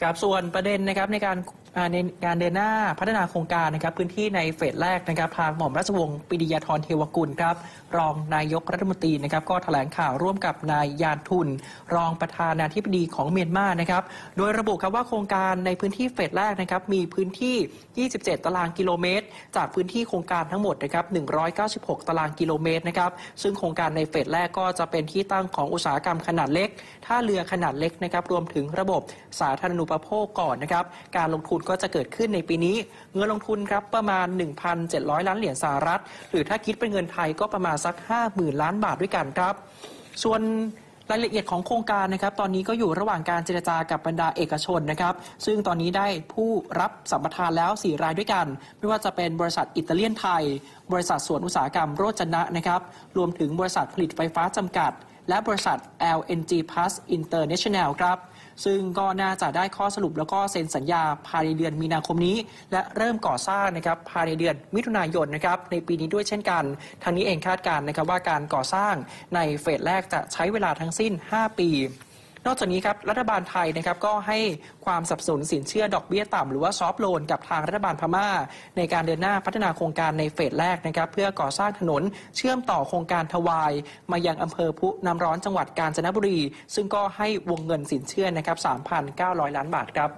ครับส่วนประเด็นนะครับในการ ในการเดินหน้าพัฒนาโครงการนะครับพื้นที่ในเฟสแรกนะครับทางหม่อมราชวงศ์ปิดิยาธรเทวกุลครับรองนายกรัฐมนตรีนะครับก็แถลงข่าวร่วมกับนายยานทุน รองประธานาธิบดีของเมียนมานะครับโดยระบุครับว่าโครงการในพื้นที่เฟสแรกนะครับมีพื้นที่ 27 ตารางกิโลเมตร จากพื้นที่โครงการทั้งหมดนะครับ196 ตารางกิโลเมตรนะครับซึ่งโครงการในเฟสแรกก็จะเป็นที่ตั้งของอุตสาหกรรมขนาดเล็กท่าเรือขนาดเล็กนะครับรวมถึงระบบสาธารณูปโภคก่อนนะครับการลงทุนก็จะเกิดขึ้นในปีนี้ เงินลงทุนครับประมาณ 1,700 ล้านเหรียญสหรัฐ หรือถ้าคิดเป็นเงินไทยก็ประมาณสัก 50,000 ล้านบาทด้วยกันครับ ส่วนรายละเอียดของโครงการนะครับ ตอนนี้ก็อยู่ระหว่างการเจรจากับบรรดาเอกชนนะครับ ซึ่งตอนนี้ได้ผู้รับสัมปทานแล้ว 4 รายด้วยกัน ไม่ว่าจะเป็นบริษัทอิตาเลียนไทย บริษัทสวนอุตสาหกรรมโรจนะนะครับ รวมถึงบริษัทผลิตไฟฟ้าจำกัด และบริษัท LNG Plus International ครับ ซึ่งก็น่าจะได้ข้อสรุปแล้วก็เซ็นสัญญาภายในเดือนมีนาคมนี้ และเริ่มก่อสร้างนะครับภายในเดือนมิถุนายนนะครับในปีนี้ด้วยเช่นกันทางนี้เองคาดการณ์นะครับว่าการก่อสร้างในเฟสแรกจะใช้เวลาทั้งสิ้น 5 ปี นอกจากนี้ครับรัฐบาลไทยนะครับก็ให้ความสับสนสินเชื่อดอกเบี้ยต่ำหรือว่าซอฟโลนกับทางรัฐบาลพม่า ในการเดินหน้าพัฒนาโครงการในเฟสแรกนะครับเพื่อก่อสร้างถนนเชื่อมต่อโครงการทวาย มายังอำเภอพุน้ำร้อนจังหวัดกาญจนบุรี ซึ่งก็ให้วงเงินสินเชื่อนะครับ3,900 ล้านบาทครับ